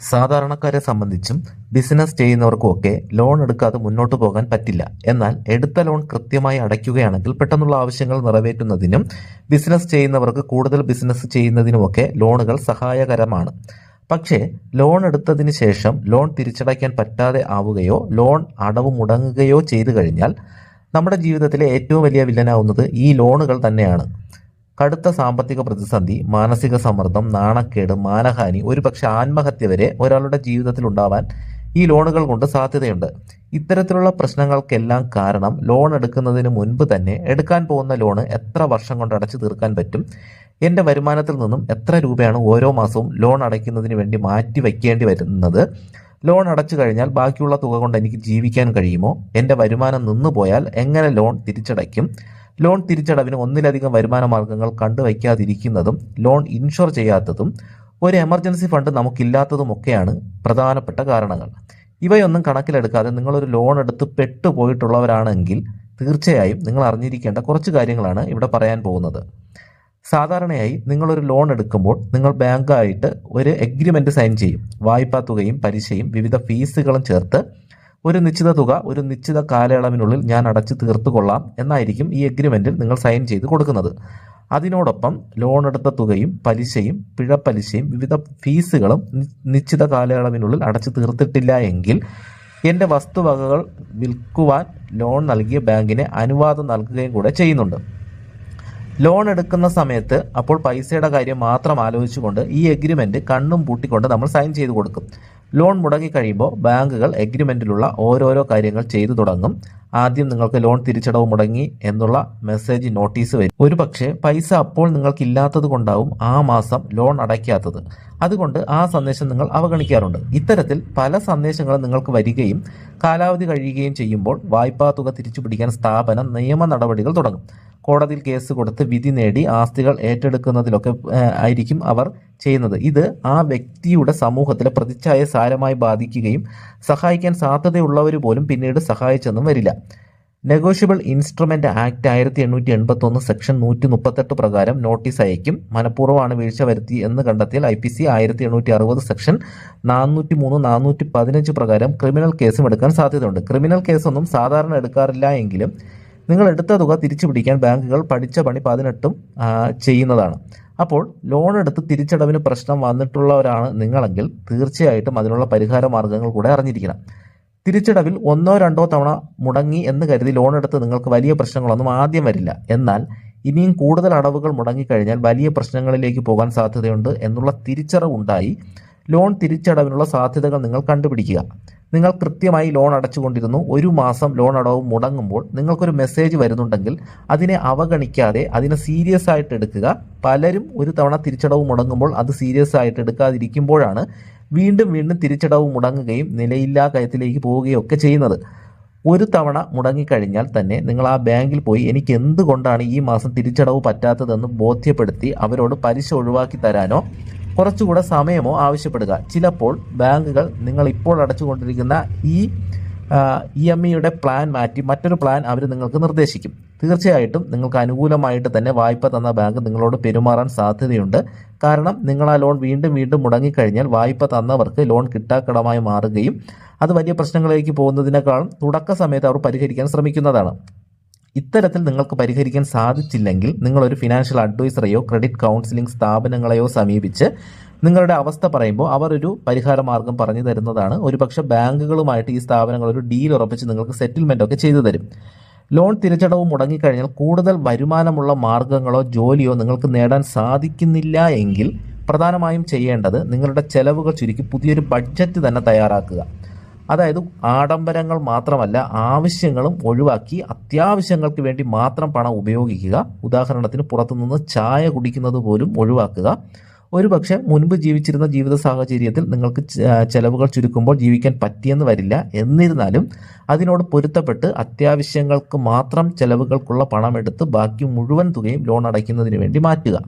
സാധാരണക്കാരെ സംബന്ധിച്ചും business ചെയ്യുന്നവർക്കുമൊക്കെ loan എടുക്കാതെ മുന്നോട്ട് പോകാൻ പറ്റില്ല. എന്നാൽ എടുത്ത ലോൺ കൃത്യമായി അടയ്ക്കുകയാണെങ്കിൽ പെട്ടെന്നുള്ള ആവശ്യങ്ങൾ നിറവേറ്റുന്നതിനും ബിസിനസ് ചെയ്യുന്നവർക്ക് കൂടുതൽ ബിസിനസ് ചെയ്യുന്നതിനുമൊക്കെ ലോണുകൾ സഹായകരമാണ്. പക്ഷേ ലോൺ എടുത്തതിന് ശേഷം ലോൺ തിരിച്ചടയ്ക്കാൻ പറ്റാതെ ആവുകയോ ലോൺ അടവ് മുടങ്ങുകയോ ചെയ്തു കഴിഞ്ഞാൽ നമ്മുടെ ജീവിതത്തിലെ ഏറ്റവും വലിയ വില്ലനാവുന്നത് ഈ ലോണുകൾ തന്നെയാണ്. കടുത്ത സാമ്പത്തിക പ്രതിസന്ധി മാനസിക സമ്മർദ്ദം നാണക്കേട് മാനഹാനി ഒരുപക്ഷെ ആത്മഹത്യ വരെ ഒരാളുടെ ജീവിതത്തിൽ ഉണ്ടാവാൻ ഈ ലോണുകൾ കൊണ്ട് സാധ്യതയുണ്ട്. ഇത്തരത്തിലുള്ള പ്രശ്നങ്ങൾക്കെല്ലാം കാരണം ലോൺ എടുക്കുന്നതിന് മുൻപ് തന്നെ എടുക്കാൻ പോകുന്ന ലോണ് എത്ര വർഷം കൊണ്ട് അടച്ചു തീർക്കാൻ പറ്റും എന്റെ വരുമാനത്തിൽ നിന്നും എത്ര രൂപയാണ് ഓരോ മാസവും ലോൺ അടയ്ക്കുന്നതിന് വേണ്ടി മാറ്റി വയ്ക്കേണ്ടി വരുന്നത് ലോൺ അടച്ചു കഴിഞ്ഞാൽ ബാക്കിയുള്ള തുക കൊണ്ട് എനിക്ക് ജീവിക്കാൻ കഴിയുമോ എന്റെ വരുമാനം നിന്നു പോയാൽ എങ്ങനെ ലോൺ തിരിച്ചടയ്ക്കും ലോൺ തിരിച്ചടവിന് ഒന്നിലധികം വരുമാന മാർഗങ്ങൾ കണ്ടുവയ്ക്കാതിരിക്കുന്നതും ലോൺ ഇൻഷുർ ചെയ്യാത്തതും ഒരു എമർജൻസി ഫണ്ട് നമുക്കില്ലാത്തതുമൊക്കെയാണ് പ്രധാനപ്പെട്ട കാരണങ്ങൾ. ഇവയൊന്നും കണക്കിലെടുക്കാതെ നിങ്ങളൊരു ലോൺ എടുത്ത് പെട്ടുപോയിട്ടുള്ളവരാണെങ്കിൽ തീർച്ചയായും നിങ്ങൾ അറിഞ്ഞിരിക്കേണ്ട കുറച്ച് കാര്യങ്ങളാണ് ഇവിടെ പറയാൻ പോകുന്നത്. സാധാരണയായി നിങ്ങളൊരു ലോൺ എടുക്കുമ്പോൾ നിങ്ങൾ ബാങ്കായിട്ട് ഒരു എഗ്രിമെന്റ് സൈൻ ചെയ്യും. വായ്പാ തുകയും പലിശയും വിവിധ ഫീസുകളും ചേർത്ത് ഒരു നിശ്ചിത തുക ഒരു നിശ്ചിത കാലയളവിനുള്ളിൽ ഞാൻ അടച്ചു തീർത്തു കൊള്ളാം എന്നായിരിക്കും ഈ എഗ്രിമെന്റിൽ നിങ്ങൾ സൈൻ ചെയ്ത് കൊടുക്കുന്നത്. അതിനോടൊപ്പം ലോൺ എടുത്ത തുകയും പലിശയും പിഴപ്പലിശയും വിവിധ ഫീസുകളും നിശ്ചിത കാലയളവിനുള്ളിൽ അടച്ചു തീർത്തിട്ടില്ല എങ്കിൽ എന്റെ വസ്തുവകകൾ വിൽക്കുവാൻ ലോൺ നൽകിയ ബാങ്കിന് അനുവാദം നൽകുകയും കൂടെ ചെയ്യുന്നുണ്ട്. ലോൺ എടുക്കുന്ന സമയത്ത് അപ്പോൾ പൈസയുടെ കാര്യം മാത്രം ആലോചിച്ചുകൊണ്ട് ഈ എഗ്രിമെന്റ് കണ്ണും പൂട്ടിക്കൊണ്ട് നമ്മൾ സൈൻ ചെയ്ത് കൊടുക്കും. ലോൺ മുടങ്ങിക്കഴിയുമ്പോൾ ബാങ്കുകൾ എഗ്രിമെന്റിലുള്ള ഓരോരോ കാര്യങ്ങൾ ചെയ്തു തുടങ്ങും. ആദ്യം നിങ്ങൾക്ക് ലോൺ തിരിച്ചടവ് മുടങ്ങി എന്നുള്ള മെസ്സേജ് നോട്ടീസ് വരും. ഒരു പക്ഷേ പൈസ അപ്പോൾ നിങ്ങൾക്ക് ഇല്ലാത്തത് കൊണ്ടാവും ആ മാസം ലോൺ അടയ്ക്കാത്തത്. അതുകൊണ്ട് ആ സന്ദേശം നിങ്ങൾ അവഗണിക്കാറുണ്ട്. ഇത്തരത്തിൽ പല സന്ദേശങ്ങളും നിങ്ങൾക്ക് വരികയും കാലാവധി കഴിയുകയും ചെയ്യുമ്പോൾ വായ്പാ തുക തിരിച്ചു പിടിക്കാൻ സ്ഥാപനം നിയമ നടപടികൾ തുടങ്ങും. കോടതിയിൽ കേസ് കൊടുത്ത് വിധി നേടി ആസ്തികൾ ഏറ്റെടുക്കുന്നതിലൊക്കെ ആയിരിക്കും അവർ ചെയ്യുന്നത്. ഇത് ആ വ്യക്തിയുടെ സമൂഹത്തിലെ പ്രതിച്ഛായ സാരമായി ബാധിക്കുകയും സഹായിക്കാൻ സാധ്യതയുള്ളവർ പോലും പിന്നീട് സഹായിച്ചെന്നും വരില്ല. നെഗോഷ്യബിൾ ഇൻസ്ട്രുമെന്റ് ആക്ട് ആയിരത്തി എണ്ണൂറ്റി എൺപത്തി ഒന്ന് സെക്ഷൻ നൂറ്റി മുപ്പത്തെട്ട് പ്രകാരം നോട്ടീസ് അയക്കും. മനഃപൂർവമാണ് വീഴ്ച വരുത്തി എന്ന് കണ്ടെത്തിയാൽ ഐ പി സി ആയിരത്തി എണ്ണൂറ്റി അറുപത് സെക്ഷൻ നാനൂറ്റി മൂന്ന് നാനൂറ്റി പതിനഞ്ച് പ്രകാരം ക്രിമിനൽ കേസും എടുക്കാൻ സാധ്യതയുണ്ട്. ക്രിമിനൽ കേസൊന്നും സാധാരണ എടുക്കാറില്ല എങ്കിലും നിങ്ങൾ എടുത്ത തുക തിരിച്ചു പിടിക്കാൻ ബാങ്കുകൾ പഠിച്ച പണി പതിനെട്ടും ചെയ്യുന്നതാണ്. അപ്പോൾ ലോൺ എടുത്ത് തിരിച്ചടവിന് പ്രശ്നം വന്നിട്ടുള്ളവരാണ് നിങ്ങളെങ്കിൽ തീർച്ചയായിട്ടും അതിനുള്ള പരിഹാര മാർഗങ്ങൾ കൂടെ അറിഞ്ഞിരിക്കണം. തിരിച്ചടവിൽ ഒന്നോ രണ്ടോ തവണ മുടങ്ങി എന്ന് കരുതി ലോൺ എടുത്ത് നിങ്ങൾക്ക് വലിയ പ്രശ്നങ്ങളൊന്നും ആദ്യം വരില്ല. എന്നാൽ ഇനിയും കൂടുതൽ അടവുകൾ മുടങ്ങിക്കഴിഞ്ഞാൽ വലിയ പ്രശ്നങ്ങളിലേക്ക് പോകാൻ സാധ്യതയുണ്ട് എന്നുള്ള തിരിച്ചറിവുണ്ടായി. ലോൺ തിരിച്ചടവിനുള്ള സാധ്യതകൾ നിങ്ങൾ കണ്ടുപിടിക്കുക. നിങ്ങൾ കൃത്യമായി ലോൺ അടച്ചുകൊണ്ടിരുന്നു. ഒരു മാസം ലോൺ അടവ് മുടങ്ങുമ്പോൾ നിങ്ങൾക്കൊരു മെസ്സേജ് വരുന്നുണ്ടെങ്കിൽ അതിനെ അവഗണിക്കാതെ അതിനെ സീരിയസ് ആയിട്ട് എടുക്കുക. പലരും ഒരു തവണ തിരിച്ചടവ് മുടങ്ങുമ്പോൾ അത് സീരിയസ് ആയിട്ട് എടുക്കാതിരിക്കുമ്പോഴാണ് വീണ്ടും വീണ്ടും തിരിച്ചടവ് മുടങ്ങുകയും നിലയില്ലാ കയത്തിലേക്ക് പോവുകയും ഒക്കെ ചെയ്യുന്നത്. ഒരു തവണ മുടങ്ങിക്കഴിഞ്ഞാൽ തന്നെ നിങ്ങൾ ആ ബാങ്കിൽ പോയി എനിക്ക് എന്തുകൊണ്ടാണ് ഈ മാസം തിരിച്ചടവ് പറ്റാത്തതെന്ന് ബോധ്യപ്പെടുത്തി അവരോട് പലിശ ഒഴിവാക്കി തരാനോ കുറച്ചുകൂടെ സമയമോ ആവശ്യപ്പെടുക. ചിലപ്പോൾ ബാങ്കുകൾ നിങ്ങൾ ഇപ്പോൾ അടച്ചുകൊണ്ടിരിക്കുന്ന ഈ ഇ എം ഇയുടെ പ്ലാൻ മാറ്റി മറ്റൊരു പ്ലാൻ അവർ നിങ്ങൾക്ക് നിർദ്ദേശിക്കും. തീർച്ചയായിട്ടും നിങ്ങൾക്ക് അനുകൂലമായിട്ട് തന്നെ വായ്പ തന്ന ബാങ്ക് നിങ്ങളോട് പെരുമാറാൻ സാധ്യതയുണ്ട്. കാരണം നിങ്ങൾ ആ ലോൺ വീണ്ടും വീണ്ടും മുടങ്ങിക്കഴിഞ്ഞാൽ വായ്പ തന്നവർക്ക് ലോൺ കിട്ടാക്കടമായി മാറുകയും അത് വലിയ പ്രശ്നങ്ങളിലേക്ക് പോകുന്നതിനേക്കാളും തുടക്ക സമയത്ത് അവർ പരിഹരിക്കാൻ ശ്രമിക്കുന്നതാണ്. ഇത്തരത്തിൽ നിങ്ങൾക്ക് പരിഹരിക്കാൻ സാധിച്ചില്ലെങ്കിൽ നിങ്ങൾ ഒരു ഫിനാൻഷ്യൽ അഡ്വൈസറെയോ ക്രെഡിറ്റ് കൗൺസിലിംഗ് സ്ഥാപനങ്ങളെയോ സമീപിച്ച് നിങ്ങളുടെ അവസ്ഥ പറയുമ്പോൾ അവർ ഒരു പരിഹാര മാർഗം പറഞ്ഞു തരുന്നതാണ്. ഒരുപക്ഷെ ബാങ്കുകളുമായിട്ട് ഈ സ്ഥാപനങ്ങൾ ഒരു ഡീൽ ഉറപ്പിച്ച് നിങ്ങൾക്ക് സെറ്റിൽമെന്റ് ഒക്കെ ചെയ്തു തരും. ലോൺ തിരിച്ചടവ് മുടങ്ങിക്കഴിഞ്ഞാൽ കൂടുതൽ വരുമാനമുള്ള മാർഗങ്ങളോ ജോലിയോ നിങ്ങൾക്ക് നേടാൻ സാധിക്കുന്നില്ല എങ്കിൽ പ്രധാനമായും ചെയ്യേണ്ടത് നിങ്ങളുടെ ചെലവുകൾ ചുരുക്കി പുതിയൊരു ബഡ്ജറ്റ് തന്നെ തയ്യാറാക്കുക. അതായത് ആഡംബരങ്ങൾ മാത്രമല്ല ആവശ്യങ്ങളും ഒഴിവാക്കി അത്യാവശ്യങ്ങൾക്ക് വേണ്ടി മാത്രം പണം ഉപയോഗിക്കുക. ഉദാഹരണത്തിന് പുറത്തുനിന്ന് ചായ കുടിക്കുന്നത് പോലും ഒഴിവാക്കുക. ഒരുപക്ഷെ മുൻപ് ജീവിച്ചിരുന്ന ജീവിത സാഹചര്യത്തിൽ നിങ്ങൾക്ക് ചെലവുകൾ ചുരുക്കുമ്പോൾ ജീവിക്കാൻ പറ്റിയെന്ന് വരില്ല. എന്നിരുന്നാലും അതിനോട് പൊരുത്തപ്പെട്ട് അത്യാവശ്യങ്ങൾക്ക് മാത്രം ചെലവുകൾക്കുള്ള പണം എടുത്ത് ബാക്കി മുഴുവൻ തുകയും ലോൺ അടയ്ക്കുന്നതിന് വേണ്ടി മാറ്റുക.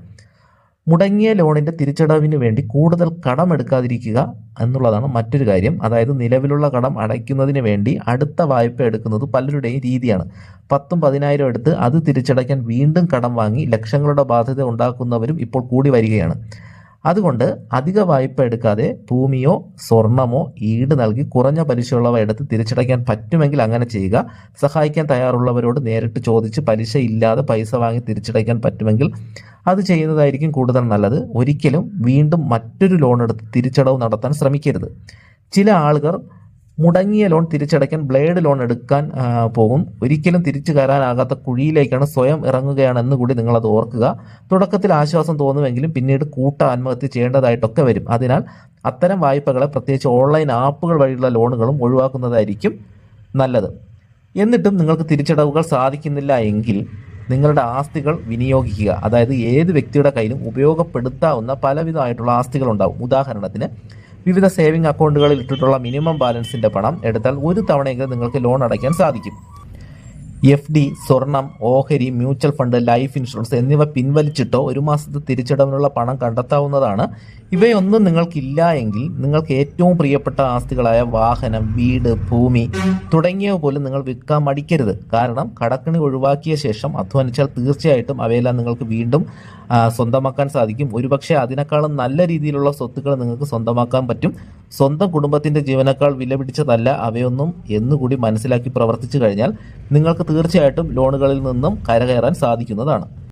മുടങ്ങിയ ലോണിന്റെ തിരിച്ചടവിന് വേണ്ടി കൂടുതൽ കടം എടുക്കാതിരിക്കുക എന്നുള്ളതാണ് മറ്റൊരു കാര്യം. അതായത് നിലവിലുള്ള കടം അടയ്ക്കുന്നതിന് വേണ്ടി അടുത്ത വായ്പ എടുക്കുന്നത് പലരുടെയും രീതിയാണ്. പത്തും പതിനായിരം എടുത്ത് അത് തിരിച്ചടയ്ക്കാൻ വീണ്ടും കടം വാങ്ങി ലക്ഷങ്ങളുടെ ബാധ്യത ഉണ്ടാക്കുന്നവരും ഇപ്പോൾ കൂടി വരികയാണ്. അതുകൊണ്ട് അധിക വായ്പ എടുക്കാതെ ഭൂമിയോ സ്വർണമോ ഈട് നൽകി കുറഞ്ഞ പലിശയുള്ളവ എടുത്ത് തിരിച്ചടയ്ക്കാൻ പറ്റുമെങ്കിൽ അങ്ങനെ ചെയ്യുക. സഹായിക്കാൻ തയ്യാറുള്ളവരോട് നേരിട്ട് ചോദിച്ച് പലിശ ഇല്ലാതെ പൈസ വാങ്ങി തിരിച്ചടയ്ക്കാൻ പറ്റുമെങ്കിൽ അത് ചെയ്യുന്നതായിരിക്കും കൂടുതൽ നല്ലത്. ഒരിക്കലും വീണ്ടും മറ്റൊരു ലോൺ എടുത്ത് തിരിച്ചടവ് നടത്താൻ ശ്രമിക്കരുത്. ചില ആളുകൾ മുടങ്ങിയ ലോൺ തിരിച്ചടയ്ക്കാൻ ബ്ലേഡ് ലോൺ എടുക്കാൻ പോകും ഒരിക്കലും തിരിച്ചു കയറാനാകാത്ത കുഴിയിലേക്കാണ് സ്വയം ഇറങ്ങുകയാണെന്ന് കൂടി നിങ്ങളത് ഓർക്കുക. തുടക്കത്തിൽ ആശ്വാസം തോന്നുമെങ്കിലും പിന്നീട് കൂട്ട ആത്മഹത്യ ചെയ്യേണ്ടതായിട്ടൊക്കെ വരും. അതിനാൽ അത്തരം വായ്പകളെ പ്രത്യേകിച്ച് ഓൺലൈൻ ആപ്പുകൾ വഴിയുള്ള ലോണുകളും ഒഴിവാക്കുന്നതായിരിക്കും നല്ലത്. എന്നിട്ടും നിങ്ങൾക്ക് തിരിച്ചടവുകൾ സാധിക്കുന്നില്ല എങ്കിൽ നിങ്ങളുടെ ആസ്തികൾ വിനിയോഗിക്കുക. അതായത് ഏത് വ്യക്തിയുടെ കയ്യിലും ഉപയോഗപ്പെടുത്താവുന്ന പലവിധമായിട്ടുള്ള ആസ്തികൾ ഉണ്ടാവും ഉദാഹരണത്തിന് വിവിധ സേവിംഗ് അക്കൗണ്ടുകളിൽ ഇട്ടിട്ടുള്ള മിനിമം ബാലൻസിന്റെ പണം എടുത്താൽ ഒരു തവണയെങ്കിലും നിങ്ങൾക്ക് ലോൺ അടയ്ക്കാൻ സാധിക്കും. എഫ് ഡി സ്വർണം ഓഹരി മ്യൂച്വൽ ഫണ്ട് ലൈഫ് ഇൻഷുറൻസ് എന്നിവ പിൻവലിച്ചിട്ടോ ഒരു മാസത്തെ തിരിച്ചടവിനുള്ള പണം കണ്ടെത്താവുന്നതാണ്. ഇവയൊന്നും നിങ്ങൾക്കില്ല എങ്കിൽ നിങ്ങൾക്ക് ഏറ്റവും പ്രിയപ്പെട്ട ആസ്തികളായ വാഹനം വീട് ഭൂമി തുടങ്ങിയവ പോലും നിങ്ങൾ വിൽക്കാൻ മടിക്കരുത്. കാരണം കടക്കണി ഒഴിവാക്കിയ ശേഷം അധ്വാനിച്ചാൽ തീർച്ചയായിട്ടും അവയെല്ലാം നിങ്ങൾക്ക് വീണ്ടും സ്വന്തമാക്കാൻ സാധിക്കും. ഒരുപക്ഷെ അതിനേക്കാളും നല്ല രീതിയിലുള്ള സ്വത്തുക്കൾ നിങ്ങൾക്ക് സ്വന്തമാക്കാൻ പറ്റും. സ്വന്തം കുടുംബത്തിന്റെ ജീവനേക്കാൾ വില പിടിച്ചതല്ല അവയൊന്നും എന്നുകൂടി മനസ്സിലാക്കി പ്രവർത്തിച്ചു കഴിഞ്ഞാൽ നിങ്ങൾക്ക് തീർച്ചയായിട്ടും ലോണുകളിൽ നിന്നും കരകയറാൻ സാധിക്കുന്നതാണ്.